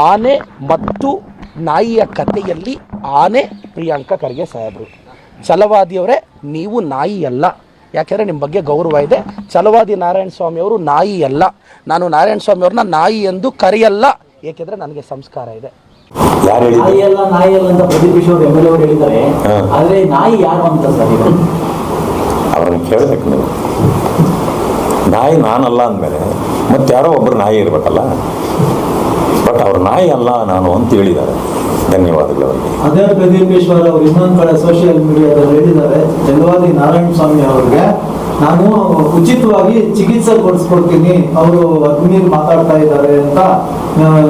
ಆನೆ ಮತ್ತು ನಾಯಿಯ ಕಥೆಯಲ್ಲಿ ಆನೆ ಪ್ರಿಯಾಂಕ ಖರ್ಗೆ ಸಾಹೇಬರು. ಛಲವಾದಿಯವರೇ ನೀವು ನಾಯಿ ಅಲ್ಲ. ಯಾಕೆಂದರೆ ನಿಮ್ಮ ಬಗ್ಗೆ ಗೌರವ ಇದೆ. ಛಲವಾದಿ ನಾರಾಯಣ ಸ್ವಾಮಿಯವರು ನಾಯಿ ಅಲ್ಲ. ನಾನು ನಾರಾಯಣ ಸ್ವಾಮಿಯವ್ರನ್ನ ನಾಯಿ ಎಂದು ಕರೆಯಲ್ಲ. ಏಕೆಂದರೆ ನನಗೆ ಸಂಸ್ಕಾರ ಇದೆ. ಅವ್ರನ್ನ ಕೇಳಬೇಕು ನೀವು. ನಾಯಿ ನಾನಲ್ಲ ಅಂದಮೇಲೆ ಮತ್ತೆ ಯಾರೋ ಒಬ್ಬರು ನಾಯಿ ಇರಬೇಕಲ್ಲ. ಬಟ್ ಅವ್ರ ನಾಯಿ ಅಲ್ಲ ನಾನು ಅಂತ ಹೇಳಿದ್ದಾರೆ. ಧನ್ಯವಾದಗಳು. ಅವರಿಗೆ ಅದೇ ಪ್ರದೀಪೇಶ್ವರ್ ಅವರು ಇನ್ನೊಂದು ಕಡೆ ಸೋಷಿಯಲ್ ಮೀಡಿಯಾದಲ್ಲಿ ಹೇಳಿದ್ದಾರೆ. ಜಲವಾದಿ ನಾರಾಯಣ ಸ್ವಾಮಿ ಅವರಿಗೆ. ನಾನು ಉಚಿತವಾಗಿ ಚಿಕಿತ್ಸೆ ಕೊಡಿಸ್ಕೊಡ್ತೀನಿ. ಅವರು ಅಗ್ನಿ ಮಾತಾಡ್ತಾ ಇದ್ದಾರೆ ಅಂತ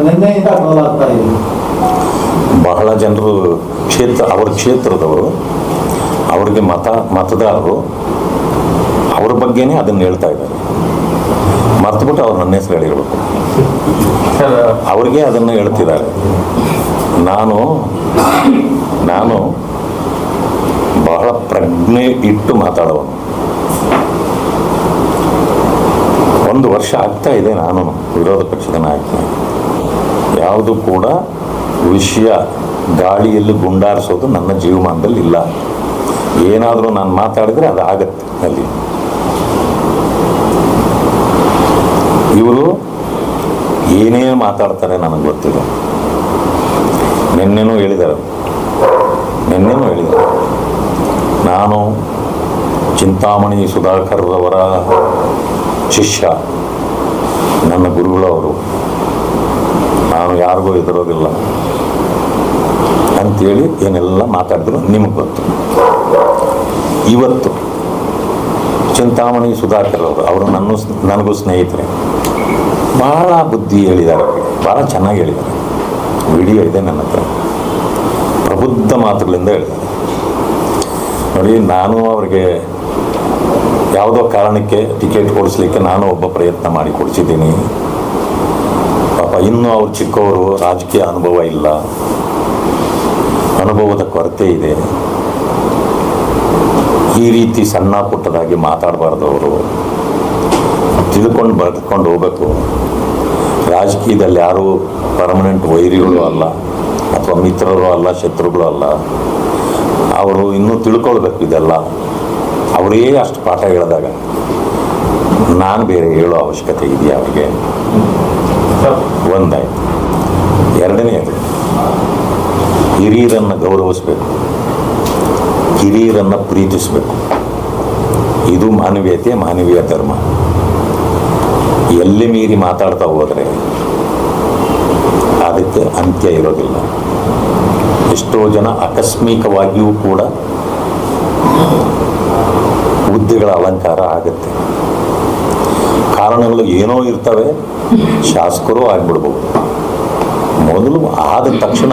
ನಿನ್ನೆಯಿಂದ ಟ್ರೋಲ್ ಆಗ್ತಾ ಇದೆ. ಬಹಳ ಜನರು ಕ್ಷೇತ್ರ ಅವ್ರ ಕ್ಷೇತ್ರದವರು ಅವ್ರಿಗೆ ಮತ ಮತದಾರರು ಅವ್ರ ಬಗ್ಗೆನೇ ಅದನ್ನು ಹೇಳ್ತಾ ಇದ್ದಾರೆ. ಮರ್ತುಬಿಟ್ಟು ಅವ್ರು ನನ್ನ ಹೆಸರು ಹೇಳಿರ್ಬೇಕು. ಅವ್ರಿಗೆ ಅದನ್ನು ಹೇಳ್ತಿದ್ದಾರೆ. ನಾನು ನಾನು ಬಹಳ ಪ್ರಜ್ಞೆ ಇಟ್ಟು ಮಾತಾಡೋನು. ಒಂದು ವರ್ಷ ಆಗ್ತಾ ಇದೆ ನಾನು ವಿರೋಧ ಪಕ್ಷದ ನಾಯಕನ. ಯಾವುದು ಕೂಡ ವಿಷಯ ಗಾಳಿಯಲ್ಲಿ ಗುಂಡಾರಿಸೋದು ನನ್ನ ಜೀವಮಾನದಲ್ಲಿ ಇಲ್ಲ. ಏನಾದರೂ ನಾನು ಮಾತಾಡಿದ್ರೆ ಅದು ಆಗತ್ತೆ ಅಲ್ಲಿ. ಇವರು ಏನೇನು ಮಾತಾಡ್ತಾರೆ ನನಗೆ ಗೊತ್ತಿಲ್ಲ. ನಿನ್ನೆನೂ ಹೇಳಿದ್ದಾರೆ. ನಿನ್ನೆನೂ ಹೇಳಿದ್ದಾರೆ. ನಾನು ಚಿಂತಾಮಣಿ ಸುಧಾಕರ್ರವರ ಶಿಷ್ಯ. ನನ್ನ ಗುರುಗಳವರು ನಾನು ಯಾರಿಗೂ ಹೆದರೋದಿಲ್ಲ. ಅಂತೇಳಿ ಏನೆಲ್ಲ ಮಾತಾಡಿದ್ರು ನಿಮಗೆ ಗೊತ್ತು. ಇವತ್ತು ಚಿಂತಾಮಣಿ ಸುಧಾಕರ್ ಅವರು ಅವರು ನನ್ನ ನನಗೂ ಸ್ನೇಹಿತರೆ. ಭಾಳ ಬುದ್ಧಿ ಹೇಳಿದ್ದಾರೆ. ಭಾಳ ಚೆನ್ನಾಗಿ ಹೇಳಿದ್ದಾರೆ. ವಿಡಿಯೋ ಇದೆ ನನ್ನ ಹತ್ರ. ಪ್ರಬುದ್ಧ ಮಾತುಗಳಿಂದ ಹೇಳಿದ್ದಾರೆ. ನೋಡಿ, ನಾನು ಅವ್ರಿಗೆ ಯಾವುದೋ ಕಾರಣಕ್ಕೆ ಟಿಕೆಟ್ ಕೊಡಿಸ್ಲಿಕ್ಕೆ ನಾನು ಒಬ್ಬ ಪ್ರಯತ್ನ ಮಾಡಿ ಕೊಡಿಸಿದ್ದೀನಿ. ಪಾಪ, ಇನ್ನೂ ಅವ್ರು ಚಿಕ್ಕವರು, ರಾಜಕೀಯ ಅನುಭವ ಇಲ್ಲ. ಅನುಭವದ ಕೊರತೆ ಇದೆ. ಈ ರೀತಿ ಸಣ್ಣ ಪುಟ್ಟದಾಗಿ ಮಾತಾಡಬಾರ್ದು ಅವರು. ತಿಳ್ಕೊಂಡು ಬರೆದುಕೊಂಡು ಹೋಗ್ಬೇಕು. ರಾಜಕೀಯದಲ್ಲಿ ಯಾರು ಪರ್ಮನೆಂಟ್ ವೈರಿಗಳು ಅಲ್ಲ, ಅಥವಾ ಮಿತ್ರರು ಅಲ್ಲ, ಶತ್ರುಗಳು ಅಲ್ಲ. ಅವರು ಇನ್ನೂ ತಿಳ್ಕೊಳ್ಬೇಕು ಇದೆಲ್ಲ. ಅವರೇ ಅಷ್ಟು ಪಾಠ ಹೇಳಿದಾಗ ನಾನು ಬೇರೆ ಹೇಳೋ ಅವಶ್ಯಕತೆ ಇದೆಯಾ ಅವ್ರಿಗೆ? ಒಂದಾಯ್ತು. ಎರಡನೇದು ಹಿರಿಯರನ್ನು ಗೌರವಿಸ್ಬೇಕು. ಹಿರಿಯರನ್ನು ಪ್ರೀತಿಸಬೇಕು. ಇದು ಮಾನವೀಯತೆ, ಮಾನವೀಯ ಧರ್ಮ. ಎಲ್ಲಿ ಮೀರಿ ಮಾತಾಡ್ತಾ ಹೋದರೆ ಅದಕ್ಕೆ ಅಂತ್ಯ ಇರೋದಿಲ್ಲ. ಎಷ್ಟೋ ಜನ ಆಕಸ್ಮಿಕವಾಗಿಯೂ ಕೂಡ ಹುದ್ದೆಗಳ ಅಲಂಕಾರ ಆಗುತ್ತೆ. ಕಾರಣಗಳು ಏನೋ ಇರ್ತವೆ, ಶಾಸಕರು ಆಗ್ಬಿಡ್ಬೋದು. ಮೊದಲು ಆದ ತಕ್ಷಣ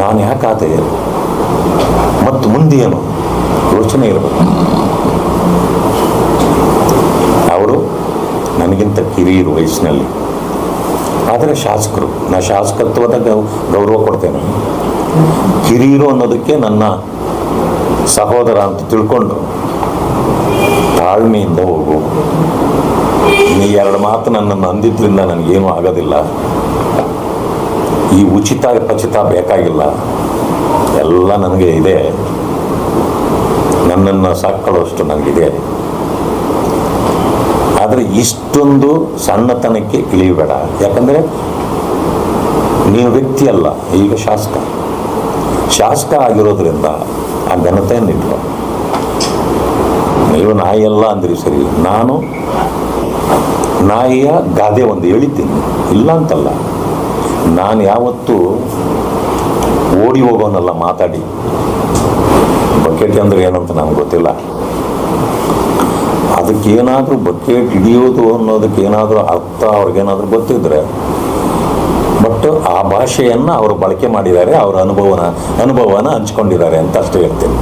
ನಾನು ಯಾಕಾದೆ ಮತ್ತು ಮುಂದೇನು ಯೋಚನೆ ಇರಬೇಕು ಅವರು ನನಗಿಂತ ಕಿರಿಯರು ವಯಸ್ಸಿನಲ್ಲಿ. ಆದರೆ ಶಾಸಕರು, ನಾ ಶಾಸಕತ್ವದ ಗೌ- ಗೌರವ ಕೊಡ್ತೇನೆ. ಕಿರಿಯರು ಅನ್ನೋದಕ್ಕೆ ನನ್ನ ಸಹೋದರ ಅಂತ ತಿಳ್ಕೊಂಡು ತಾಳ್ಮೆಯಿಂದ ಹೋಗು. ನೀ ಎರಡು ಮಾತು ನನ್ನನ್ನು ಅಂದಿದ್ರಿಂದ ನನಗೇನು ಆಗೋದಿಲ್ಲ. ಈ ಉಚಿತ ಪಚಿತ ಬೇಕಾಗಿಲ್ಲ. ಎಲ್ಲ ನನಗೆ ಇದೆ. ನನ್ನನ್ನು ಸಾಕೊಳ್ಳೋಷ್ಟು ನನಗಿದೆ. ಆದರೆ ಇಷ್ಟೊಂದು ಸಣ್ಣತನಕ್ಕೆ ಇಳಿಯಬೇಡ ಯಾಕಂದರೆ ನೀನು ವ್ಯಕ್ತಿ ಅಲ್ಲ, ಈಗ ಶಾಸಕ. ಶಾಸಕ ಆಗಿರೋದ್ರಿಂದ ಆ ಘನತೆಯನ್ನು ಇಟ್ಕೊ ನೀವು ನಾಯಿ ಅಲ್ಲ ಅಂದ್ರಿ ಸರಿ. ನಾನು ನಾಯಿಯ ಗಾದೆ ಒಂದು ಹೇಳಿದ್ದೀನಿ ಇಲ್ಲ ಅಂತಲ್ಲ. ನಾನು ಯಾವತ್ತೂ ಓಡಿ ಹೋಗೋನಲ್ಲ ಮಾತಾಡಿ. ಬಕೆಟ್ ಅಂದ್ರೆ ಏನಂತ ನನಗೆ ಗೊತ್ತಿಲ್ಲ. ಅದಕ್ಕೇನಾದರೂ ಬಕೆಟ್ ಹಿಡಿಯೋದು ಅನ್ನೋದಕ್ಕೆ ಏನಾದರೂ ಅರ್ಥ ಅವ್ರಿಗೇನಾದರೂ ಗೊತ್ತಿದ್ರೆ ಬಟ್ ಆ ಭಾಷೆಯನ್ನು ಅವರು ಬಳಕೆ ಮಾಡಿದ್ದಾರೆ, ಅವರ ಅನುಭವನ ಅನುಭವನ ಹಂಚ್ಕೊಂಡಿದ್ದಾರೆ ಅಂತ ಅಷ್ಟೇ ಹೇಳ್ತೀನಿ.